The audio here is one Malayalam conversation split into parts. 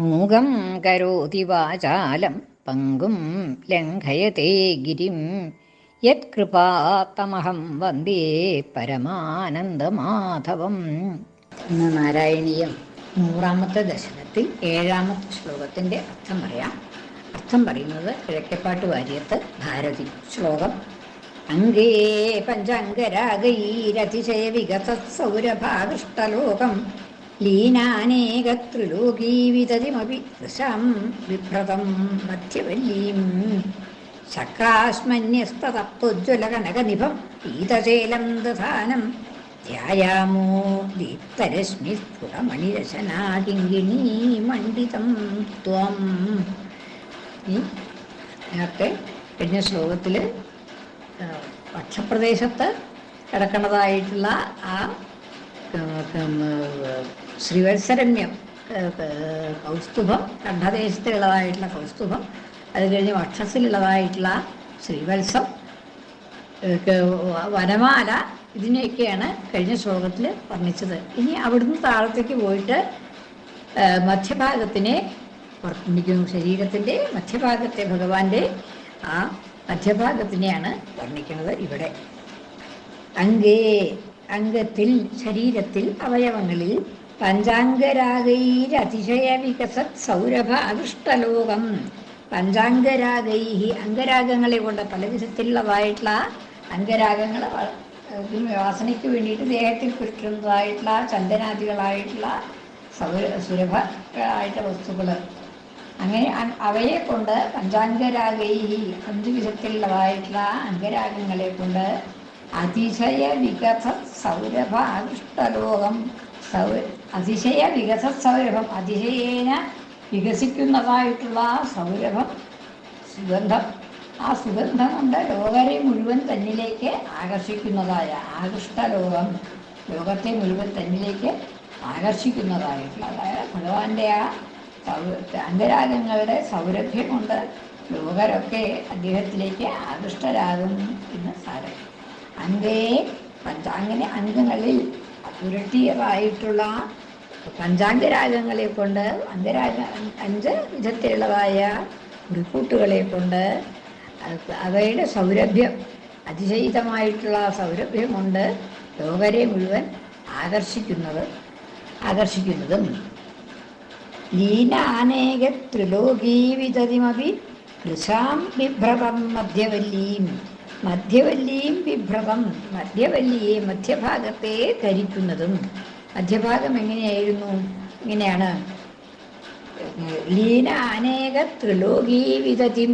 മൂകം കരോതി വാചാലം പങ്കും ലംഘയത്തെ ഗിരിം. യത്കൃപാത്തമഹം വന്ദേ പരമാനന്ദമാധവം. ഇന്ന് നാരായണീയം നൂറാമത്തെ ദശകത്തിൽ ഏഴാമത്തെ ശ്ലോകത്തിന്റെ അർത്ഥം പറയാം. അർത്ഥം പറയുന്നത് കിഴക്കപ്പാട്ട് വാര്യത്ത് ഭാരതി ശ്ലോകം. അംഗേ പഞ്ചാംഗരാഗൈരതിശയ വികസത് സൗരഭാകൃഷ്ടലോകം ലീനാനേകത്രിലോകീവിതതിമപി ദൃശാം വിഭ്രതം മധ്യവല്ലീം ശക്രാസ്മന്യസ്തതപ്തോജ്വലകനകനിഭം പീതശേലം ദധാനം. ധ്യായാമോ ദീപ്തരശ്മിസ്ഫുടമണിരശനാകിങ്കിണീ മണ്ഡിതം ത്വം. ഈ നേരത്തെ കഴിഞ്ഞ ശ്ലോകത്തിൽ പക്ഷപ്രദേശത്ത് കിടക്കുന്നതായിട്ടുള്ള ആ ശ്രീവത്സരമ്യം കൗസ്തുഭം കണ്ഠദേശത്തിലുള്ളതായിട്ടുള്ള കൗസ്തുഭം അത് കഴിഞ്ഞ് വക്ഷസിലുള്ളതായിട്ടുള്ള ശ്രീവത്സം വനമാല ഇതിനെയൊക്കെയാണ് കഴിഞ്ഞ ശ്ലോകത്തിൽ വർണിച്ചത്. ഇനി അവിടുന്ന് താഴത്തേക്ക് പോയിട്ട് മധ്യഭാഗത്തിനെ വർണിക്കുന്നു. ശരീരത്തിന്റെ മധ്യഭാഗത്തെ ഭഗവാന്റെ ആ മധ്യഭാഗത്തിനെയാണ് വർണിക്കുന്നത് ഇവിടെ. അങ്കേ അംഗത്തിൽ ശരീരത്തിൽ അവയവങ്ങളിൽ പഞ്ചാംഗരാഗൈരതിശയ വികസത് സൗരഭ അദൃഷ്ടലോകം. പഞ്ചാംഗരാഗൈ അംഗരാഗങ്ങളെ കൊണ്ട് പല വിധത്തിലുള്ളതായിട്ടുള്ള അംഗരാഗങ്ങൾ വാസനയ്ക്ക് വേണ്ടിയിട്ട് ദേഹത്തിൽ പുരട്ടുന്നതായിട്ടുള്ള ചന്ദനാദികളായിട്ടുള്ള സൗര സുരഭങ്ങളായിട്ടുള്ള വസ്തുക്കൾ അങ്ങനെ അവയെ കൊണ്ട് പഞ്ചാംഗരാഗൈ അഞ്ച് വിധത്തിലുള്ളതായിട്ടുള്ള അംഗരാഗങ്ങളെ കൊണ്ട് അതിശയ വികസ സൗരഭ അദൃഷ്ടലോകം. സൗ അതിശയ വികസ സൗരഭം അതിശയേന വികസിക്കുന്നതായിട്ടുള്ള ആ സൗരഭം സുഗന്ധം ആ സുഗന്ധം കൊണ്ട് ലോകരെ മുഴുവൻ തന്നിലേക്ക് ആകർഷിക്കുന്നതായ ആകൃഷ്ട ലോകം ലോകത്തെ മുഴുവൻ തന്നിലേക്ക് ആകർഷിക്കുന്നതായിട്ടുള്ള അതായത് ഭഗവാന്റെ ആ സൗ അംഗരാഗങ്ങളുടെ സൗരഭ്യം കൊണ്ട് ലോകരൊക്കെ അദ്ദേഹത്തിലേക്ക് ആകൃഷ്ടരാകും എന്ന് സാരം. അന്തേ പഞ്ച അങ്ങനെ അംഗങ്ങളിൽ പുരട്ടിയതായിട്ടുള്ള പഞ്ചാംഗരാഗങ്ങളെ കൊണ്ട് അംഗരാഗ അഞ്ച് വിധത്തിലുള്ളതായ ഉൾക്കൂട്ടുകളെ കൊണ്ട് അവയുടെ സൗരഭ്യം അതിശയിതമായിട്ടുള്ള സൗരഭ്യം കൊണ്ട് ലോകരെ മുഴുവൻ ആകർഷിക്കുന്നത് ആകർഷിക്കുന്നതും ലീനാനേക ത്രിലോകീവിതതിമപി കൃഷാം ബിഭ്രതം മധ്യവല്ലീം. മധ്യവല്ലിയും വിഭ്രവം മധ്യവല്ലിയെ മധ്യഭാഗത്തെ ധരിക്കുന്നതും. മധ്യഭാഗം എങ്ങനെയായിരുന്നു? ഇങ്ങനെയാണ്. ലീന അനേക ത്രിലോകീ വിധതിം.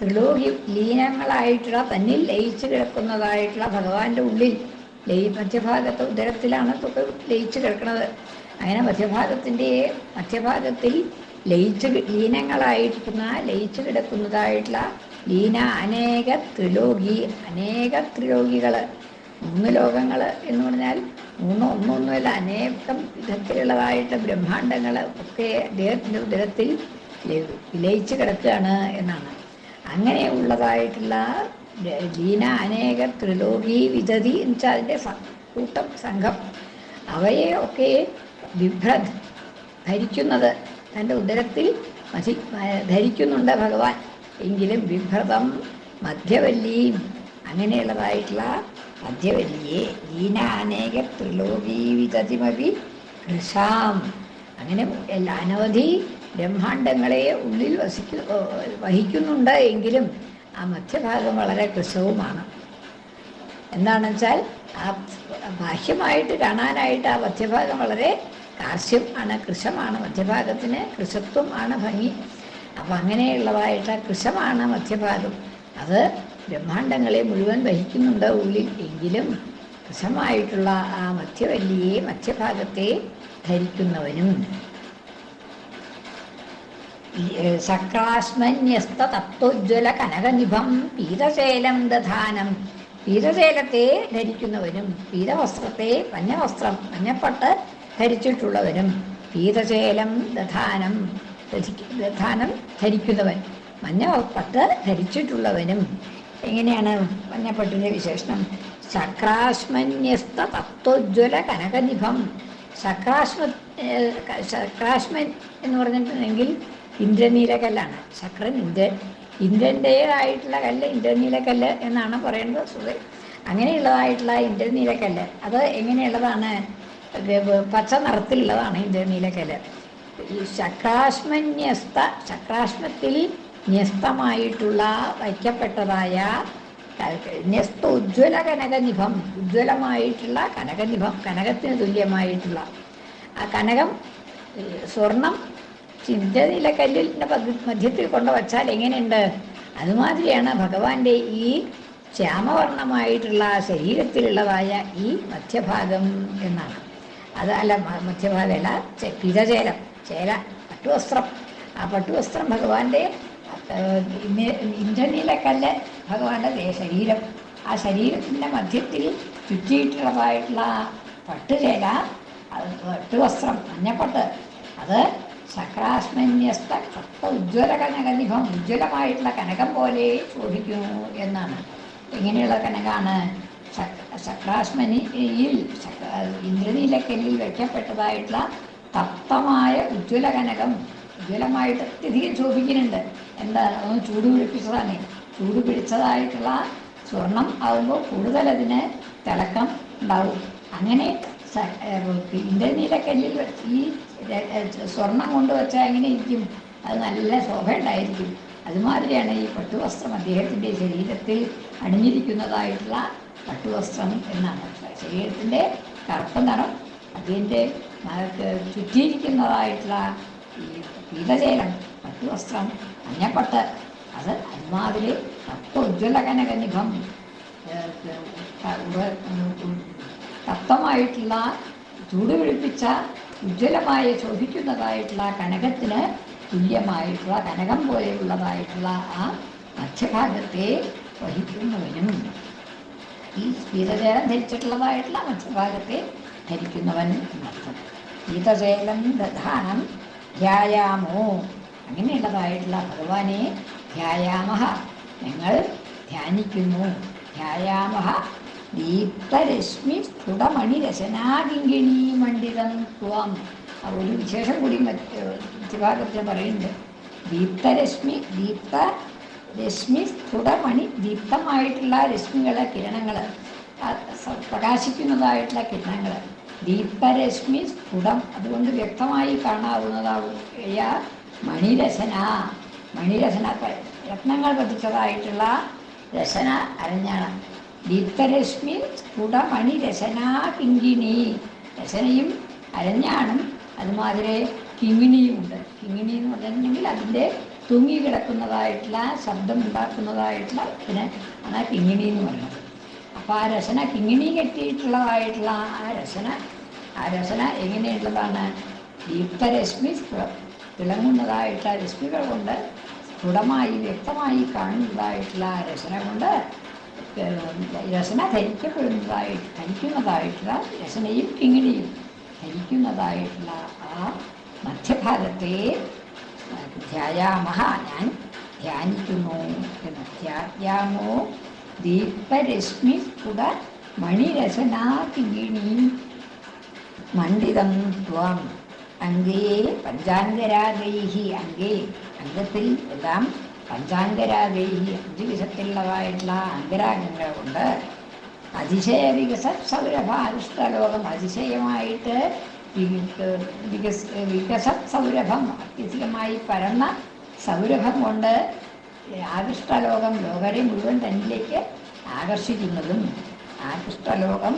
ത്രിലോകി ലീനങ്ങളായിട്ടുള്ള തന്നിൽ ലയിച്ചു കിടക്കുന്നതായിട്ടുള്ള ഭഗവാന്റെ ഉള്ളിൽ. ലയി മധ്യഭാഗത്ത് ഉദരത്തിലാണ് ലയിച്ചു കിടക്കുന്നത്. അങ്ങനെ മധ്യഭാഗത്തിന്റെ മധ്യഭാഗത്തിൽ ലയിച്ച് ലീനങ്ങളായിരിക്കുന്ന ലയിച്ചു കിടക്കുന്നതായിട്ടുള്ള ലീന അനേക ത്രിലോകി അനേക ത്രിലോകികൾ മൂന്ന് ലോകങ്ങൾ എന്ന് പറഞ്ഞാൽ മൂന്ന് ഒന്നൊന്നുമല്ല അനേകം വിധത്തിലുള്ളതായിട്ട് ബ്രഹ്മാണ്ടങ്ങൾ ഒക്കെ അദ്ദേഹത്തിന്റെ ഉദരത്തിൽ വിലയിച്ചു കിടക്കുകയാണ് എന്നാണ്. അങ്ങനെ ഉള്ളതായിട്ടുള്ള ലീന അനേക ത്രിലോകി വിധതി എന്ന് വെച്ചാൽ അതിന്റെ കൂട്ടം സംഘം. അവയെ ഒക്കെ വിഭ്രത് ധരിക്കുന്നത് തന്റെ ഉദരത്തിൽ ധരിക്കുന്നുണ്ട് ഭഗവാൻ. എങ്കിലും വിഭ്രതം മധ്യവല്ലിയും അങ്ങനെയുള്ളതായിട്ടുള്ള മധ്യവല്ലിയെ ലീനാനേക ത്രിലോകീവിതതിമപി ഋഷാം അങ്ങനെ എല്ലാ അനവധി ബ്രഹ്മാണ്ടങ്ങളെ ഉള്ളിൽ വസിക്കു വഹിക്കുന്നുണ്ട് എങ്കിലും ആ മധ്യഭാഗം വളരെ കൃഷവുമാണ്. എന്താണെന്ന് വെച്ചാൽ ആ ബാഹ്യമായിട്ട് കാണാനായിട്ട് ആ മധ്യഭാഗം വളരെ കാർഷ്യം ആണ് കൃഷമാണ്. മധ്യഭാഗത്തിന് കൃഷത്വം ആണ് ഭംഗി. അപ്പം അങ്ങനെയുള്ളതായിട്ട് കൃഷമാണ് മധ്യഭാഗം അത് ബ്രഹ്മാണ്ടങ്ങളെ മുഴുവൻ വഹിക്കുന്നുണ്ട് ഉള്ളിൽ. എങ്കിലും കൃഷമായിട്ടുള്ള ആ മധ്യവല്ലിയെ മധ്യഭാഗത്തെ ധരിക്കുന്നവനും ശക്രാസ്മന്യസ്ത തത്വജ്വല കനകനിഭം പീതശേലം ദധാനം. പീതശേലത്തെ ധരിക്കുന്നവനും പീതവസ്ത്രത്തെ പഞ്ഞവസ്ത്രം പഞ്ഞപ്പട്ട് ധരിച്ചിട്ടുള്ളവനും പീതശേലം ദധാനം. ദധാനം ധരിക്കുന്നവൻ. മഞ്ഞപ്പട്ട് ധരിച്ചിട്ടുള്ളവനും. എങ്ങനെയാണ് മഞ്ഞപ്പട്ടിന്റെ വിശേഷണം? ശക്രാശ്മന്യസ്ത തത്വജ്വല കനകനിഭം. ശക്രാശ്മ ശക്രാശ്മൻ എന്ന് പറഞ്ഞിട്ടുണ്ടെങ്കിൽ ഇന്ദ്രനീലക്കല്ലാണ് ശക്രൻ ഇന്ദ്രൻ. ഇന്ദ്രന്റേതായിട്ടുള്ള കല്ല് ഇന്ദ്രനീലക്കല്ല് എന്നാണ് പറയേണ്ടത് സുഖം അങ്ങനെയുള്ളതായിട്ടുള്ള ഇന്ദ്രനീലക്കല്ല് അത് എങ്ങനെയുള്ളതാണ്? പച്ച നിറത്തിലുള്ളതാണ് ഇന്ദ്രനീലക്കല്ല് ഈ ശക്രാശ്മന്യസ്ത ശക്രാശ്മത്തിൽ ന്യസ്തമായിട്ടുള്ള വയ്ക്കപ്പെട്ടതായ ന്യസ്ത ഉജ്ജ്വല കനകനിഭം ഉജ്ജ്വലമായിട്ടുള്ള കനകനിഭം കനകത്തിന് തുല്യമായിട്ടുള്ള. ആ കനകം സ്വർണം ചിന്തനിലക്കല്ലിന്റെ മധ്യത്തിൽ കൊണ്ടുവച്ചാൽ എങ്ങനെയുണ്ട്? അതുമാതിരിയാണ് ഭഗവാന്റെ ഈ ശ്യാമവർണമായിട്ടുള്ള ശരീരത്തിലുള്ളതായ ഈ മധ്യഭാഗം എന്നാണ്. അത് അല്ല മധ്യഭാഗമല്ല പിതചേലം. ചേല പട്ടുവസ്ത്രം. ആ പട്ടുവസ്ത്രം ഭഗവാന്റെ ഇന്ദ്രനീലക്കല്ല് ഭഗവാന്റെ ശരീരം ആ ശരീരത്തിന്റെ മധ്യത്തിൽ ചുറ്റിയിട്ടുള്ളതായിട്ടുള്ള പട്ടുചേല അത് പട്ടുവസ്ത്രം മഞ്ഞപ്പട്ട്. അത് ശക്രാസ്മന്യസ്ത കത്ത ഉജ്ജ്വല കനകനിഭം ഉജ്ജ്വലമായിട്ടുള്ള കനകം പോലെ ശോഭിക്കുന്നു എന്നാണ്. എങ്ങനെയുള്ള കനകാണ് ശക്ര- ഇന്ദ്രനീലക്കല്ലിൽ വയ്ക്കപ്പെട്ടതായിട്ടുള്ള തപ്തമായ ഉജ്ജ്വല കനകം ഉജ്ജ്വലമായിട്ട് അത്യധികം ശോഭിക്കുന്നുണ്ട്. എന്താ? ഒന്ന് ചൂട് പിടിപ്പിച്ചതാണ്. ചൂട് പിടിച്ചതായിട്ടുള്ള സ്വർണം ആകുമ്പോൾ കൂടുതൽ അതിന് തിളക്കം ഉണ്ടാവും. അങ്ങനെ ഇന്ദ്രനീലക്കല്ലിൽ ഈ സ്വർണം കൊണ്ട് വെച്ചാൽ എങ്ങനെ ഇരിക്കും? അത് നല്ല ശോഭ ഉണ്ടായിരിക്കും. അതുമാതിരിയാണ് ഈ പട്ടുവസ്ത്രം അദ്ദേഹത്തിന്റെ ശരീരത്തിൽ അണിഞ്ഞിരിക്കുന്നതായിട്ടുള്ള പട്ടുവസ്ത്രം എന്നാണ്. ശരീരത്തിന്റെ കറുപ്പ് നിറം നഖത്ത് ചുറ്റിയിരിക്കുന്നതായിട്ടുള്ള ഈ പീതലേലം പട്ടു വസ്ത്രം മഞ്ഞപ്പട്ട് അത് അതുമാതിരി തത്വ ഉജ്ജ്വലകനകനിഖം തപ്തമായിട്ടുള്ള ചൂട് പിടിപ്പിച്ച ഉജ്ജ്വലമായ ശോഭിക്കുന്നതായിട്ടുള്ള കനകത്തിന് തുല്യമായിട്ടുള്ള കനകം പോലെയുള്ളതായിട്ടുള്ള ആ മധ്യഭാഗത്തെ വഹിക്കുന്നവനും. ഈ പീതചേലം ധരിച്ചിട്ടുള്ളതായിട്ടുള്ള മധ്യഭാഗത്തെ ധരിക്കുന്നവൻ എന്നർത്ഥം പീതചേലം ദധാനം ധ്യായാമോ? അങ്ങനെയുള്ളതായിട്ടുള്ള ഭഗവാനെ ധ്യായാമഹ. ഞങ്ങൾ ധ്യാനിക്കുന്നു. ധ്യായാമഹ ദീപ്തരശ്മി സ്ഫുടമണി രചനാകിങ്കിണി മണ്ഡിതം ത്വം. ഒരു വിശേഷം കൂടി മറ്റ് പറയുന്നുണ്ട്. ദീപ്തരശ്മി ദീപ്ത രശ്മി സ്ഫുടമണി ദീപ്തമായിട്ടുള്ള രശ്മികൾ കിരണങ്ങൾ പ്രകാശിക്കുന്നതായിട്ടുള്ള കിരണങ്ങൾ ദീപരശ്മി സ്ഫുടം. അതുകൊണ്ട് വ്യക്തമായി കാണാവുന്നതായ മണിരസന. മണിരസന രത്നങ്ങൾ പതിച്ചതായിട്ടുള്ള രസന അരഞ്ഞാണ്. ദീപ്തരശ്മി സ്ഫുട മണിരസന കിങ്കിണി. രസനയും അരഞ്ഞാണും. അതുമാതിരി കിങ്ങിണിയുമുണ്ട് കിങ്ങിണി എന്ന് പറഞ്ഞിട്ടുണ്ടെങ്കിൽ അതിന്റെ തൂങ്ങി കിടക്കുന്നതായിട്ടുള്ള ശബ്ദം ഉണ്ടാക്കുന്നതായിട്ടുള്ള ഇതിന് ആണ് കിങ്ങിണി എന്ന് പറയുന്നത്. അപ്പോൾ ആ രചന കിങ്ങിണി കെട്ടിയിട്ടുള്ളതായിട്ടുള്ള ആ രചന ആ രചന എങ്ങനെയുള്ളതാണ്? ദീപ്തരശ്മി തിളങ്ങുന്നതായിട്ട് രശ്മികൾ കൊണ്ട് സ്ഫുടമായി വ്യക്തമായി കാണുന്നതായിട്ടുള്ള ആ രചന കൊണ്ട് രസന ധരിക്കപ്പെടുന്നതായി ധരിക്കുന്നതായിട്ടുള്ള രചനയും കിങ്ങിണിയും ധരിക്കുന്നതായിട്ടുള്ള ആ മധ്യഭാഗത്തെ ധ്യായാമഹ ഞാൻ ധ്യാനിക്കുന്നു എന്ന് ദീപരശ്മി മണിരചനാ കിങ്ങിണി മണ്ഡിതം ത്വം. അംഗേ പഞ്ചാംഗരാഗൈഹി. അംഗേ അംഗത്തിൽ എല്ലാം പഞ്ചാംഗരാഗൈഹി. അഞ്ച് വിധത്തിലുള്ളതായിട്ടുള്ള അംഗരാഗങ്ങൾ കൊണ്ട് അതിശയ വികസ സൗരഭാരിഷ്ടലോകം അതിശയമായിട്ട് വിക- വികസ വികസ സൗരഭം. അത്യധികമായി പരന്ന സൗരഭം കൊണ്ട് ആകൃഷ്ടലോകം ലോകരെ മുഴുവൻ തന്നിലേക്ക് ആകർഷിക്കുന്നതും ആകൃഷ്ടലോകം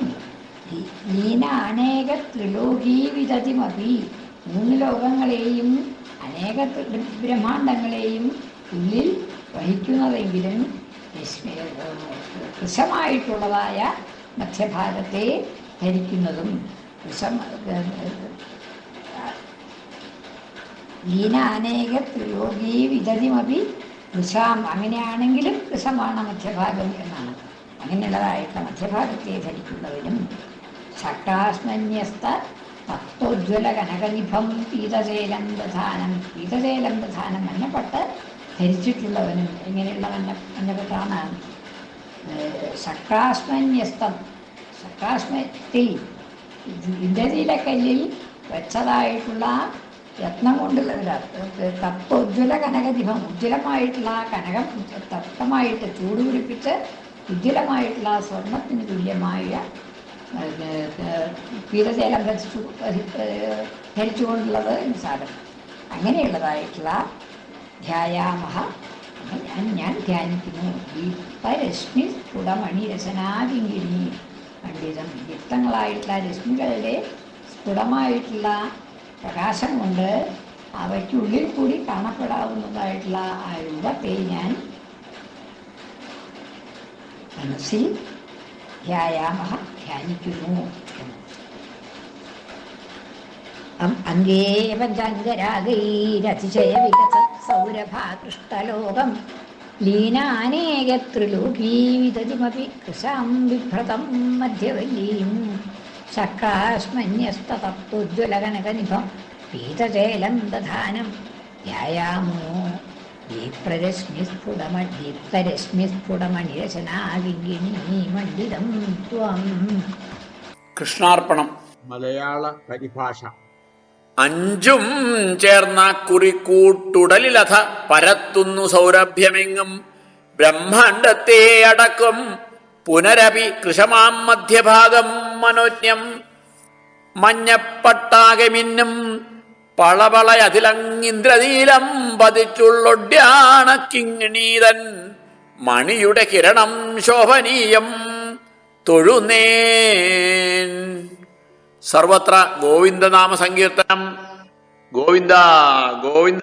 ലീന അനേക ത്രിലോകീ വിധതിമപി മൂന്ന് ലോകങ്ങളെയും അനേക ബ്രഹ്മാണ്ടങ്ങളെയും ഉള്ളിൽ വഹിക്കുന്നതെങ്കിലും കൃഷമായിട്ടുള്ളതായ മധ്യഭാഗത്തെ ധരിക്കുന്നതും ലീന അനേക വിധതിമപി കൃശാം അങ്ങനെയാണെങ്കിലും കൃശമാണ് മധ്യഭാഗം എന്നാണ്. അങ്ങനെയുള്ളതായിട്ടുള്ള മധ്യഭാഗത്തെ ധരിക്കുന്നവരും ശക്രാസ്മന്യസ്ത തത്വോജ്വല കനകനിഭം പീതശേലം പ്രധാനം. പീതശേലം പ്രധാനം മഞ്ഞപ്പെട്ട് ധരിച്ചിട്ടുള്ളവനും ഇങ്ങനെയുള്ള മഞ്ഞ മഞ്ഞപ്പെട്ടാണ് ഏഹ് ശക്രാസ്മന്യസ്തം ശക്രാസ്മത്തിൽ ഇന്ദ്രനീലക്കല്ലിൽ വെച്ചതായിട്ടുള്ള രത്നം കൊണ്ടുള്ള ഒരു തത്വോജ്വല കനകദീപം ഉജ്ജ്വലമായിട്ടുള്ള ആ കനകം തത്വമായിട്ട് ചൂട് പിടിപ്പിച്ച് ഉജ്ജ്വലമായിട്ടുള്ള സ്വർണത്തിന് തുല്യമായ പീതശേലം ധരിച്ചു ധരിച്ചുകൊണ്ടുള്ളത് സാധനം. അങ്ങനെയുള്ളതായിട്ടുള്ള ധ്യായാമഹ. ഞാൻ ഞാൻ ധ്യാനിക്കുന്നു. ദീപരശ്മി സ്ഫുടമണി രചനാകിങ്കിണി പണ്ഡിതം. ദീപ്തങ്ങളായിട്ടുള്ള രശ്മികളുടെ സ്ഫുടമായിട്ടുള്ള പ്രകാശം കൊണ്ട് അവയ്ക്കുള്ളിൽ കൂടി കാണപ്പെടാവുന്നതായിട്ടുള്ള ആ രൂപത്തെ ഞാൻ മനസ്സിൽ വ്യായാമ ധ്യാനിക്കുന്നു അംഗേ പഞ്ചാംഗരാഗൈരതിശയ വികസ സൗരഭാകൃഷ്ടലോകം ലീനാനേകത്രിലോകീ വിതതിമപി കൃശാം വിഭ്രതം മധ്യവല്ലീം. ശക്രാശ്മന്യസ്തത്വജ്വലകനകനിഭം പീതചേലം ദധാനം വ്യായാമോ? ദീപ്രരശ്മിസ്ഫുടമ ദീപ്തരശ്മിസ്ഫുടമണിരചനാകിങ്കിണീ മണ്ഡിതം ത്വം. കൃഷ്ണാർപ്പണം. മലയാള പരിഭാഷ. അഞ്ചും ചേർന്ന കുറിക്കൂട്ടുടലിലഥ പരത്തുന്നു സൗരഭ്യമെങ്ങും. ബ്രഹ്മാണ്ടത്തെ അടക്കം പുനരപി കൃഷമാം മധ്യഭാഗം. മനോജ്ഞം മഞ്ഞപ്പട്ടാകെ മിന്നും പളപളയതിലങ്ങിന്ദ്രനീലം പതിച്ചുള്ളൊഡ്യാണ കിങ്ങിണീതൻ മണിയുടെ കിരണം ശോഭനീയം തൊഴുന്നേൻ. സർവത്ര ഗോവിന്ദനാമ സങ്കീർത്തനം. ഗോവിന്ദ ഗോവിന്ദ.